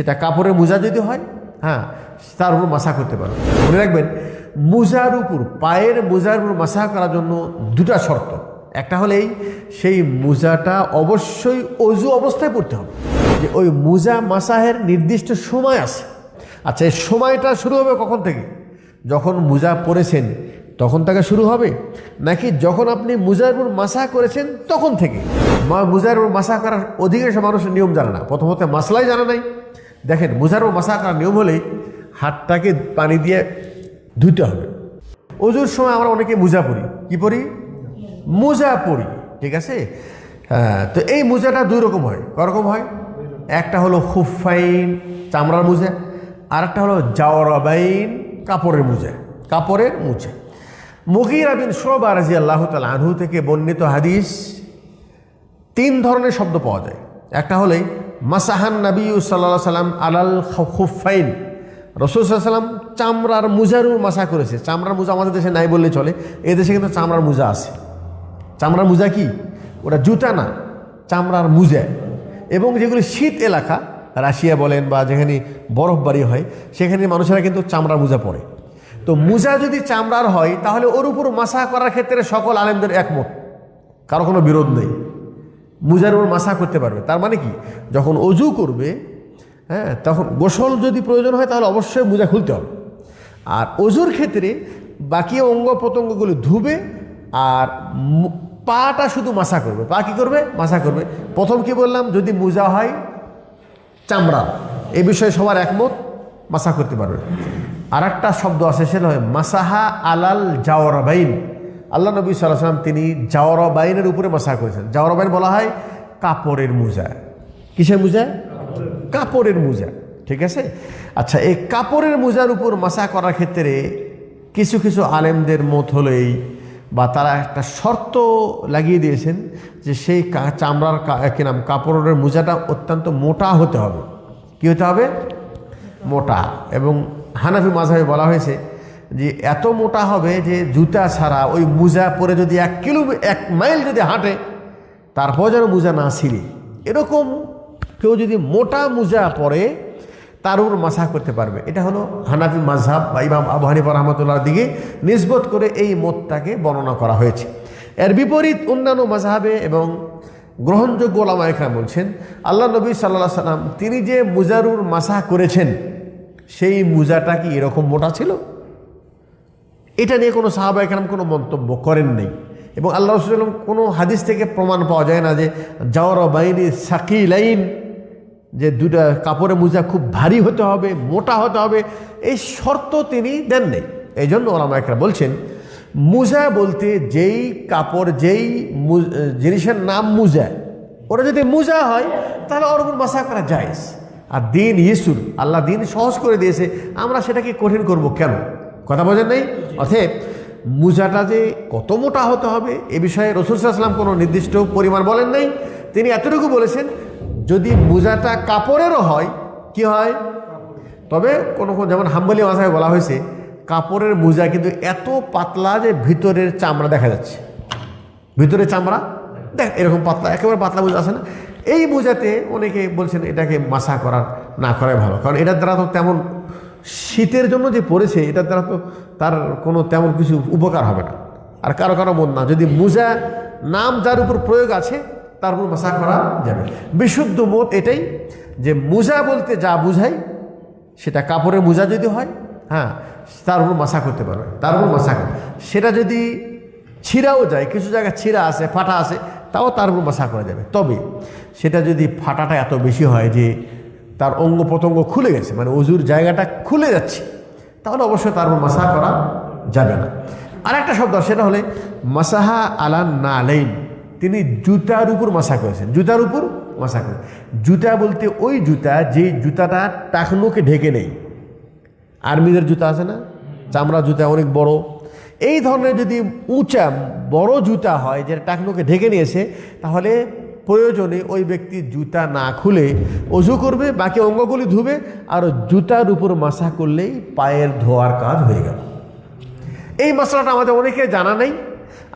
সেটা কাপড়ের মোজা যদি হয় হ্যাঁ তার উপর মাসা করতে পারবে মনে রাখবেন, মোজার উপর, পায়ের মোজার উপর মাসা করার জন্য দুটা শর্ত। একটা হলেই সেই মোজাটা অবশ্যই অজু অবস্থায় পড়তে হবে। যে ওই মোজা মাসাহের নির্দিষ্ট সময় আছে। আচ্ছা এই সময়টা শুরু হবে কখন থেকে? যখন মোজা পরেছেন, তখন থেকে শুরু হবে? নাকি যখন আপনি মুজার উপর মাসা করেছেন, তখন থেকে? মা, মুজার উপর মাসা করার অধিকাংশ মানুষের নিয়ম জানে না। প্রথমত মাসলাই জানা নাই। দেখেন মুজার মাসা করার নিয়ম হলেই হাতটাকে পানি দিয়ে ধুতে হবে। অজুর সময় আমরা অনেকে মোজা পরি। কি পরি? মোজা পরি, ঠিক আছে? হ্যাঁ তো এই মোজাটা দুই রকম হয়। করকম হয়? একটা হলো খুফাইন চামড়ার মোজা আর একটা হলো জাওয়ারাবাইন কাপড়ের মোজা কাপড়ের মোজা। মুগিরা বিন শোবা রাজি আল্লাহ তাল আনহু থেকে বর্ণিত হাদিস, তিন ধরনের শব্দ পাওয়া যায়। একটা হলে মাসাহান নবী সাল্লাহ সাল্লাম আলাল খুফাইন রসুল সাল্লাম চামড়ার মুজারুর মাসা করেছে। চামড়ার মোজা আমাদের দেশে নাই বললে চলে। এ দেশে কিন্তু চামড়ার মোজা আছে। চামড়ার মোজা কি? ওটা জুতা না, চামড়ার মোজা। এবং যেগুলি শীত এলাকা, রাশিয়া বলেন বা যেখানে বরফবাড়ি হয়, সেখানে মানুষেরা কিন্তু চামড়ার মোজা পরে। তো মোজা যদি চামড়ার হয়, তাহলে ওর উপর মাসা করার ক্ষেত্রে সকল আলেমদের একমত। কারও কোনো বিরোধ নেই। মুজার উপর মাসা করতে পারবে। তার মানে কি? যখন অজু করবে হ্যাঁ তখন গোসল যদি প্রয়োজন হয়, তাহলে অবশ্যই মোজা খুলতে হবে। আর অজুর ক্ষেত্রে বাকি অঙ্গ প্রত্যঙ্গগুলো ধুবে আর পাটা শুধু মাসা করবে। পা কী করবে? মাসা করবে। প্রথম কি বললাম? যদি মোজা হয়, চামড়া। এ বিষয়ে সবার একমত, মাসা করতে পারবে। আর একটা শব্দ আছে, সেটা হয় মাসাহা আলাল জাওয়ারাবাইন। আল্লাহ নবী সাল্লাম তিনি জাওয়ারাবাইনের উপরে মাসা করেছেন। জাওয়ারাবাইন বলা হয় কাপড়ের মোজা। কিসের মোজা? কাপড়ের মোজা। ঠিক আছে? আচ্ছা এই কাপড়ের মোজার উপর মাসা করার ক্ষেত্রে কিছু কিছু আলেমদের মত হলেই বা তারা একটা শর্ত লাগিয়ে দিয়েছেন যে সেই চামড়ার কি নাম? কাপড়ের মোজাটা অত্যন্ত মোটা হতে হবে। কি হতে হবে? মোটা। এবং হানাফি মাঝাবে বলা হয়েছে যে এত মোটা হবে যে জুতা ছাড়া ওই মোজা পরে যদি এক কিলো, এক মাইল যদি হাঁটে, তারপর যেন মোজা না ছিঁড়ে। এরকম কেউ যদি মোটা মোজা পরে, তার উপর মাসা করতে পারবে। এটা হলো হানাফি মাঝহাব বা ইমাম আবু হানিফা রহমতুল্লাহর দিকে নিসবত করে এই মতটাকে বর্ণনা করা হয়েছে। এর বিপরীত অন্যান্য মাঝহাবে এবং গ্রহণযোগ্য ওলামা বলছেন, আল্লাহ নবী সাল্লাহ সাল্লাম তিনি যে মুজারুর মাসা করেছেন, সেই মুজাটা কি এরকম মোটা ছিল? এটা নিয়ে কোনো সাহাবা এখানে কোনো মন্তব্য করেন নাই। এবং আল্লাহ রসুল্লাম কোনো হাদিস থেকে প্রমাণ পাওয়া যায় না যে জাওয়ার বাইনি সাকি লাইন যে দুটা কাপড়ে মোজা খুব ভারী হতে হবে, মোটা হতে হবে, এই শর্ত তিনি দেন নেই। এই জন্য ওলামা একরা বলছেন, মুজা বলতে যেই কাপড়, যেই জিনিসের নাম মুজা, ওটা যদি মুজা হয়, তাহলে ওর মাসা করা যায় আর দিন ইসুর, আল্লাহ দিন সহজ করে দিয়েছে, আমরা সেটাকে কঠিন করব কেন? কথা বোঝেন নাই? অতএব মুজাটা যে কত মোটা হতে হবে এ বিষয়ে রসুলাম কোনো নির্দিষ্ট পরিমাণ বলেন নাই। তিনি এতটুকু বলেছেন, যদি মুজাটা কাপড়েরও হয়, কি হয়? তবে কোনো যেমন হাম্বলি মাথায় বলা হয়েছে, কাপড়ের মোজা কিন্তু এত পাতলা যে ভিতরের চামড়া দেখা যাচ্ছে। ভিতরের চামড়া দেখ, এরকম পাতলা, একেবারে পাতলা মোজা আছে না? এই মোজাতে অনেকে বলছেন এটাকে মাসা করার, না করাই ভালো। কারণ এটার দ্বারা তো তেমন শীতের জন্য যে পড়েছে এটার দ্বারা তো তার কোনো তেমন কিছু উপকার হবে না। আর কারও কারও মন না। যদি মোজা নাম যার উপর প্রয়োগ আছে, তার উপর মাসা করা যাবে। বিশুদ্ধ মত এটাই যে মোজা বলতে যা বুঝাই, সেটা কাপড়ের মোজা যদি হয় হ্যাঁ তার উপর মাসা করতে পারবে। তার উপর মাসা করবে সেটা যদি ছিঁড়াও যায়, কিছু জায়গায় ছিঁড়া আছে, ফাটা আছে, তাও তার উপর মাসা করা যাবে। তবে সেটা যদি ফাটাটা এত বেশি হয় যে তার অঙ্গ প্রত্যঙ্গ খুলে গেছে মানে অজুর জায়গাটা খুলে যাচ্ছে, তাহলে অবশ্যই তার মাসা করা যাবে না। আর একটা শব্দ সেটা হলে মাসাহা আলান না আলাইন তিনি জুতার উপর মাসা করেছেন। জুতার উপর মাসা করে জুতা বলতে ওই জুতা যে জুতাটা টাকনোকে ঢেকে নেই। আর্মিদের জুতা আছে না? চামড়া জুতা অনেক বড়। এই ধরনের যদি উঁচা, বড় জুতা হয়, যেটা টাকনোকে ঢেকে নিয়েছে, তাহলে প্রয়োজনে ওই ব্যক্তি জুতা না খুলে অজু করবে, বাকি অঙ্গগুলি ধুবে আর জুতার উপর মাসা করলেই পায়ের ধোয়ার কাজ হয়ে গেল। এই মশলাটা আমাদের অনেকে জানা নেই,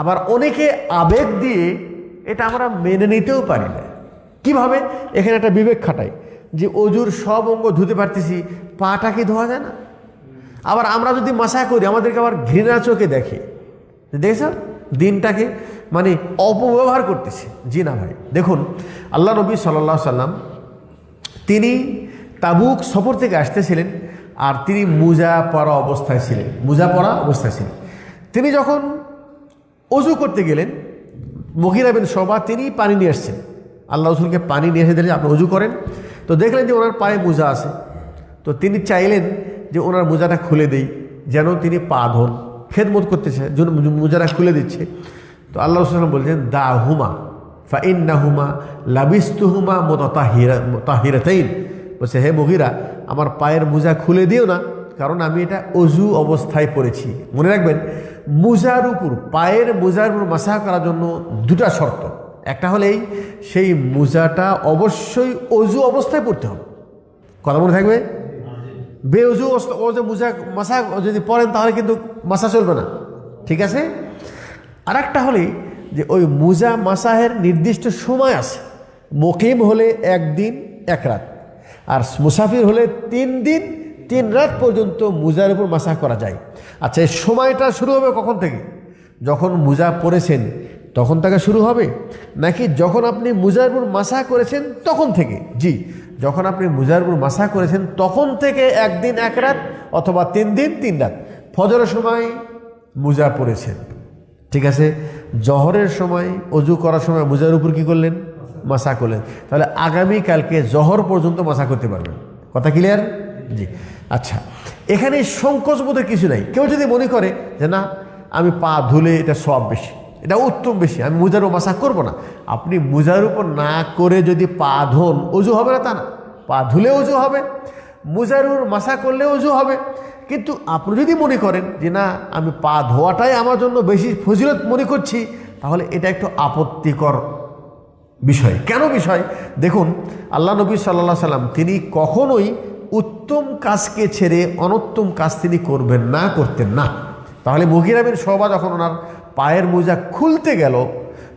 আবার অনেকে আবেগ দিয়ে এটা আমরা মেনে নিতেও পারি না। কীভাবে? এখানে একটা বিবেক খাটাই যে অজুর সব অঙ্গ ধুতে পারতেছি, পাটা কি ধোয়া যায় না? আবার আমরা যদি মাসা করি, আমাদেরকে আবার ঘৃণা চোখে দেখে। দেখেছ দিনটাকে মানে অপব্যবহার করতেছে। জি না ভাই। দেখুন, আল্লাহ নবী সাল্লাহ সাল্লাম তিনি তাবুক সফর থেকে আসতেছিলেন আর তিনি মুজা পরা অবস্থায় ছিলেন। মুজা পরা অবস্থায় ছিলেন। তিনি যখন অজু করতে গেলেন মহিরা বিন শোভা তিনি পানি নিয়ে আসছেন। আল্লাহ রসুলকে পানি নিয়ে এসে দিলেন, আপনি অজু করেন। তো দেখলেন যে ওনার পায়ে মোজা আছে। তো তিনি চাইলেন যে ওনার মোজাটা খুলে দেই, যেন তিনি পা ধন খেদমত করতেছে মোজাটা খুলে দিচ্ছে। তো আল্লাহ রসুল বলছেন দা হুমা ফা ইন্না হুমা লাবিস্তুহুমা মোতাহিরা মোতাহিরাতাইন। বলছে, হে মহিরা আমার পায়ের মোজা খুলে দিও না, কারণ আমি এটা অজু অবস্থায় পড়েছি। মনে রাখবেন, মোজার উপর, পায়ের মোজার উপর মাসা করার জন্য দুটা শর্ত। একটা হলেই সেই মোজাটা অবশ্যই অজু অবস্থায় পড়তে হবে। কথা মনে থাকবে? বেউজু অবস্থা- মোজা মাসা যদি পড়েন, তাহলে কিন্তু মাসা চলবে না। ঠিক আছে? আর একটা হলেই যে ওই মুজা মাসাহের নির্দিষ্ট সময় আছে। মোকিম হলে একদিন, এক রাত। আর মুসাফির হলে তিন দিন, তিন রাত পর্যন্ত মুজার উপর মাসাহ করা যায়। আচ্ছা এই সময়টা শুরু হবে কখন থেকে? যখন মুজা পড়েছেন, তখন থেকে শুরু হবে? নাকি যখন আপনি মুজার উপর মাসা করেছেন, তখন থেকে? জি, যখন আপনি মুজার উপর মাসা করেছেন, তখন থেকে একদিন, এক রাত, অথবা তিন দিন, তিন রাত। ফজরের সময় মুজা পড়েছেন। ঠিক আছে? জহরের সময়, অজু করার সময় মুজার উপর কি করলেন? মাসা করলেন। তাহলে আগামী কালকে জহর পর্যন্ত মাসা করতে পারবেন। কথা ক্লিয়ার জি। আচ্ছা এখানে সংকোচ বোধের কিছু নাই। কেউ যদি মনে করে যে না, আমি পা ধুলে এটা সব বেশি, এটা উত্তম বেশি, আমি মুজার মাসা করব না। আপনি মুজার উপর না করে যদি পা ধোন, অজু হবে না তা না। পা ধুলে অজু হবে মুজারুর মাসা করলে অজু হবে। কিন্তু আপনি যদি মনে করেন যে না, আমি পা ধোয়াটাই আমার জন্য বেশি ফজিলত মনে করছি, তাহলে এটা একটু আপত্তিকর বিষয়। কেন বিষয়? দেখুন, আল্লাহ নবী সাল্লাহ সাল্লাম তিনি কখনোই উত্তম কাজকে ছেড়ে অনত্তম কাজ তিনি করবেন না, করতেন না। তাহলে মহিরাবের সবা যখন ওনার পায়ের মোজা খুলতে গেল,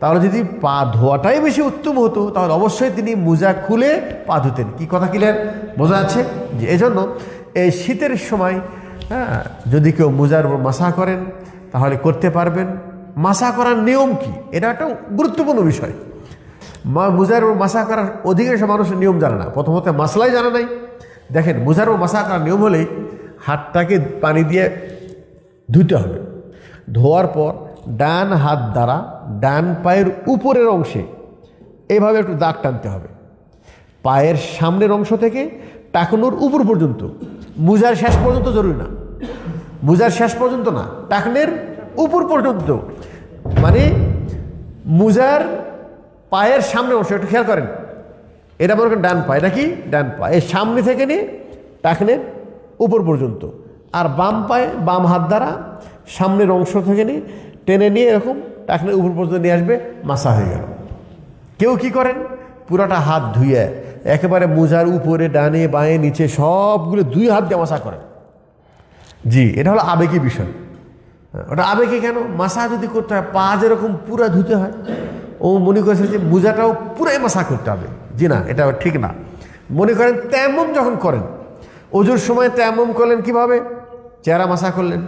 তাহলে যদি পা ধোয়াটাই বেশি উত্তম হতো, তাহলে অবশ্যই তিনি মোজা খুলে পা ধুতেন। কি কথা কিলেন বোঝা আছে যে এজন্য এই শীতের সময় হ্যাঁ যদি কেউ মোজার উপর মাসা করেন, তাহলে করতে পারবেন। মাসা করার নিয়ম কি? এটা একটা গুরুত্বপূর্ণ বিষয়। মা মুজার ও মাসা করার অধিকাংশ মানুষের নিয়ম জানে না। প্রথমত মাসলাই জানা নাই। দেখেন, মোজার ও মাসা করার নিয়ম হলেই হাতটাকে পানি দিয়ে ধুতে হবে। ধোয়ার পর ডান হাত দ্বারা ডান পায়ের উপরের অংশে এইভাবে একটু দাগ টানতে হবে। পায়ের সামনের অংশ থেকে টাকনুর উপর পর্যন্ত। মুজার শেষ পর্যন্ত জরুরি না। মুজার শেষ পর্যন্ত না, টাকনের উপর পর্যন্ত। মানে মুজার পায়ের সামনে অংশ একটু খেয়াল করেন। এটা মনে করেন ডান পা, এটা কি? ডান পা। এর সামনে থেকে নিয়ে টাকনের উপর পর্যন্ত। আর বাম পায়ে, বাম হাত দ্বারা, সামনের অংশ থেকে নিয়ে টেনে নিয়ে এরকম টাকনের উপর পর্যন্ত নিয়ে আসবে, মাসা হয়ে গেল। কেউ কি করেন? পুরাটা হাত ধুয়ে, একেবারে মোজার উপরে, ডানে, বাঁয়ে, নিচে সবগুলো দুই হাত দিয়ে মাসা করেন। জি, এটা হলো আবেগী বিষয়। ওটা আবেগে কেন? মাসা যদি করতে হয়, পা যেরকম পুরা ধুতে হয়, ও মনে করেছে যে মোজাটাও পুরাই মাসা করতে হবে। জি না, এটা ঠিক না। মনে করেন তেমন যখন করেন অজুর সময় তেমন করলেন কীভাবে? চেহারা মাসা করলেন,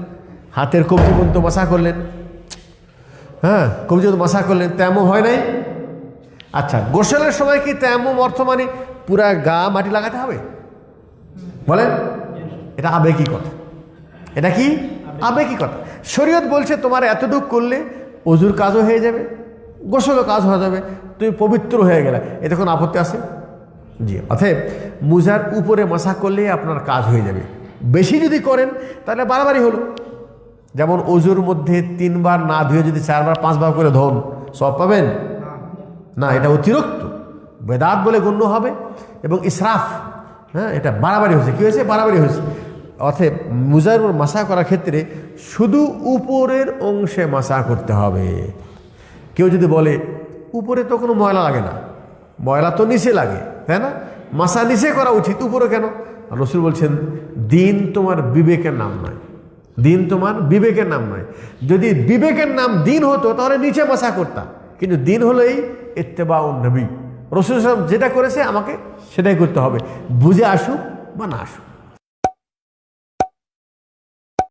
হাতের কবজি পর্যন্ত মাসা করলেন। হ্যাঁ কবজি মাসা করলেন তেমন হয় নাই? আচ্ছা গোসলের সময় কি তেমন অর্থ মানে পুরা গা মাটি লাগাতে হবে? বলেন, এটা আবেগী কথা। এটা কি? আবেগী কথা। শরীয়ত বলছে, তোমার এতটুকু করলে অজুর কাজও হয়ে যাবে, গোসলও কাজ হয়ে যাবে, তুমি পবিত্র হয়ে গেলে। এতে কোনো আপত্তি আছে? জি। অতএব মুজার উপরে মশা করলেই আপনার কাজ হয়ে যাবে। বেশি যদি করেন, তাহলে বাড়াবাড়ি হলো। যেমন অজুর মধ্যে তিনবার না ধুয়ে যদি চারবার, পাঁচবার করে ধন, সব পাবেন? না, এটা অতিরিক্ত। বেদাত বলে গণ্য হবে এবং ইসরাফ হ্যাঁ এটা বাড়াবাড়ি হয়েছে। কী হয়েছে? বাড়াবাড়ি হয়েছে। অর্থে মুজার উপর মাসা করার ক্ষেত্রে শুধু উপরের অংশে মাসা করতে হবে। কেউ যদি বলে, উপরে তো কোনো ময়লা লাগে না। ময়লা তো নিচে লাগে, তাই না? মাসা নিচে করা উচিত, উপরে কেন? রসুল বলছেন, দিন তোমার বিবেকের নাম নয়। দিন তোমার বিবেকের নাম নয়। যদি বিবেকের নাম দিন হতো, তাহলে নিচে মাসা করতাম কিন্তু দিন হলেই ইত্তেবা নবী। রসুল যেটা করেছে, আমাকে সেটাই করতে হবে। বুঝে আসুক বা না আসুক।